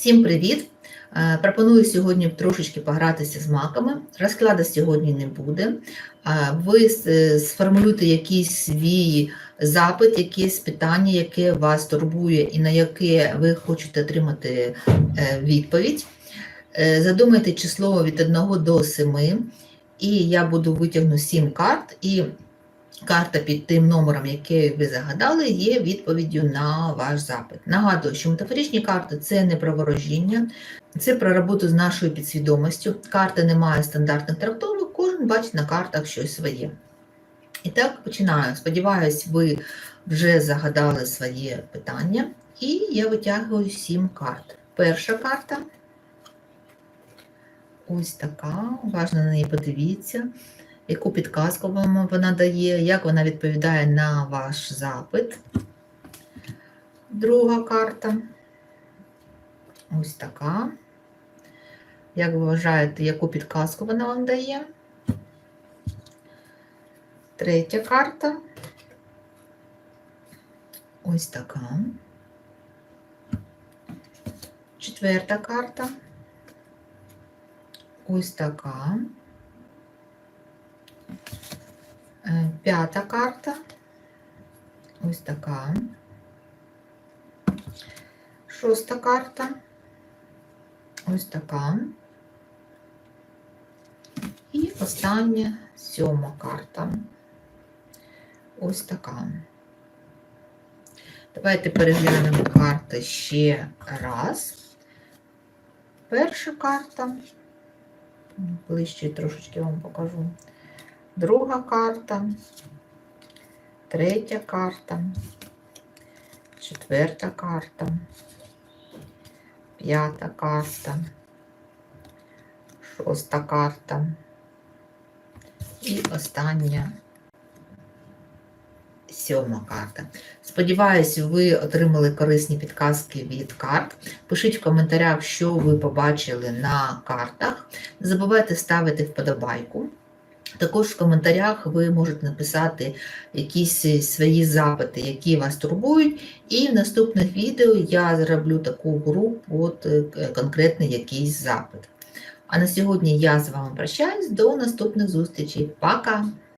Всім привіт! Е, Пропоную сьогодні трошечки погратися з маками. Розкладу сьогодні не буде. Е, Ви с- сформулюєте якийсь свій запит, якесь питання, яке вас турбує і на яке ви хочете отримати е, відповідь. Задумайте число від 1 до 7, і я буду витягну 7 карт. І карта під тим номером, який ви загадали, є відповіддю на ваш запит. Нагадую, що метафоричні карти це не про ворожіння, це про роботу з нашою підсвідомістю. Карти не має стандартних трактовок, кожен бачить на картах щось своє. І так починаю. Сподіваюсь, ви вже загадали своє питання, і я витягую сім карт. Перша карта. Ось така. Уважно на неї подивіться яку підказку вам вона дає, як вона відповідає на ваш запит. Друга карта. Ось така. Як ви вважаєте, яку підказку вона вам дає? Третя карта. Ось така. Четверта карта. Ось така. П'ята карта. Ось така. Шоста карта. Ось така. І остання сьома карта. Ось така. Давайте переглянемо карти ще раз. Перша карта. Ближче трошечки вам покажу друга карта, третя карта, четверта карта, п'ята карта, шоста карта і остання сьома карта. Сподіваюсь, ви отримали корисні підказки від карт. Пишіть в коментарях, що ви побачили на картах. Не забувайте ставити вподобайку. Також в коментарях ви можете написати якісь свої запити, які вас турбують, і в наступних відео я зроблю таку групу, от е, конкретний якийсь запит. А на сьогодні я з вами прощаюсь, до наступних зустрічей. Пока!